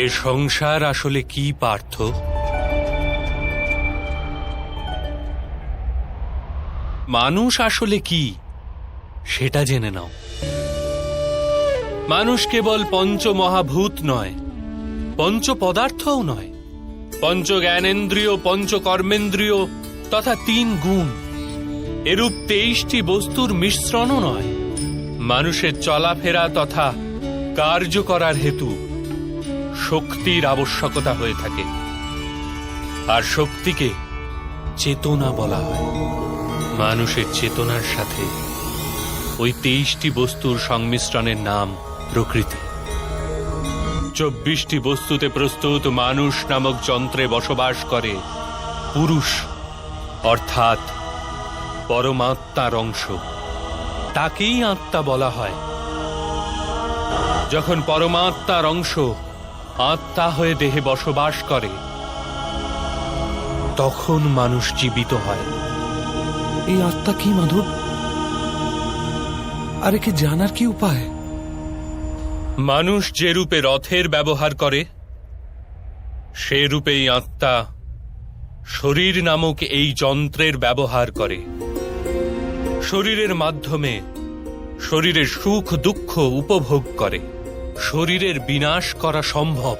এ সংসার আসলে কি পার্থ? মানুষ আসলে কি? সেটা জেনে নাও। মানুষ কেবল পঞ্চ মহাভূত নয় পঞ্চ পদার্থও নয়। পঞ্চ জ্ঞানেন্দ্রিয় পঞ্চ কর্মেন্দ্রিয় তথা তিন গুণ। এরূপ তেইশটি বস্তুর মিশ্রণও নয়। মানুষের চলাফেরা তথা কার্য করার হেতু। শক্তির আবশ্যকতা হয়ে থাকে। আর শক্তিকে চেতনা বলা হয়। মানুষের চেতনার সাথে ওই তেইশটি বস্তুর সংমিশ্রণের নাম প্রকৃতি। চব্বিশটি বস্তুতে প্রস্তুত মানুষ নামক যন্ত্রে বসবাস করে পুরুষ, অর্থাৎ পরমাত্মার অংশ। তাকেই আত্মা বলা হয়। যখন পরমাত্মার অংশ আত্মা হয়ে দেহে বসবাস করে তখন মানুষ জীবিত হয়। এই আত্মা কি মাধব? আর একে জানার কি উপায়? মানুষ যে রূপে রথের ব্যবহার করে সে রূপেই আত্মা শরীর নামক এই যন্ত্রের ব্যবহার করে। শরীরের মাধ্যমে শরীরের সুখ দুঃখ উপভোগ করে। শরীরের বিনাশ করা সম্ভব।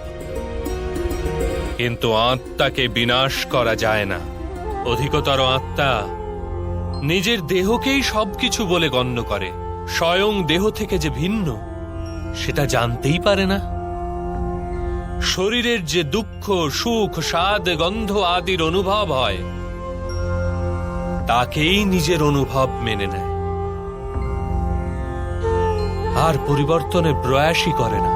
কিন্তু আত্মাকে বিনাশ করা যায় না। অধিকতর আত্মা নিজের দেহকেই সবকিছু বলে গণ্য করে। স্বয়ং দেহ থেকে যে ভিন্ন, সেটা জানতেই পারে না। শরীরের যে দুঃখ, সুখ, স্বাদ, গন্ধ আদির অনুভব হয়, তাকেই নিজের অনুভব মেনে নেয়। আর পরিবর্তনের প্রয়াসই করে না।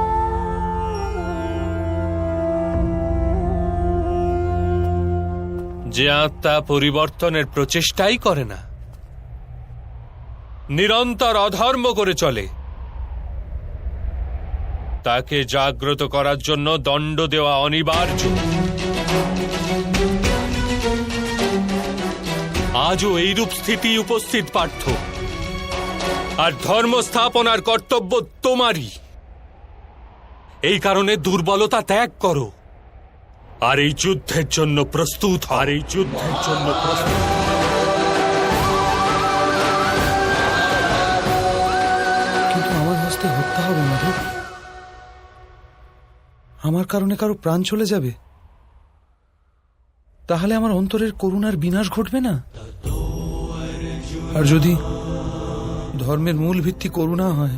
যে আত্মা পরিবর্তনের প্রচেষ্টাই করে না, নিরন্তর অধর্ম করে চলে। তাকে জাগ্রত করার জন্য দণ্ড দেওয়া অনিবার্য। আজও এইরূপ স্থিতি উপস্থিত পার্থ আর ধর্ম স্থাপনার কর্তব্য তোমারই। এই কারণে দুর্বলতা ত্যাগ করো। আর এই যুদ্ধের জন্য প্রস্তুত আর এই যুদ্ধের জন্য প্রস্তুত কিন্তু আমার হস্তে হবে আমার কারণে কারও প্রাণ চলে যাবে? তাহলে আমার অন্তরের করুণার বিনাশ ঘটবে না? আর যদি ধর্মের মূল ভিত্তি করুণা হয়।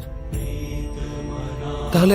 তাহলে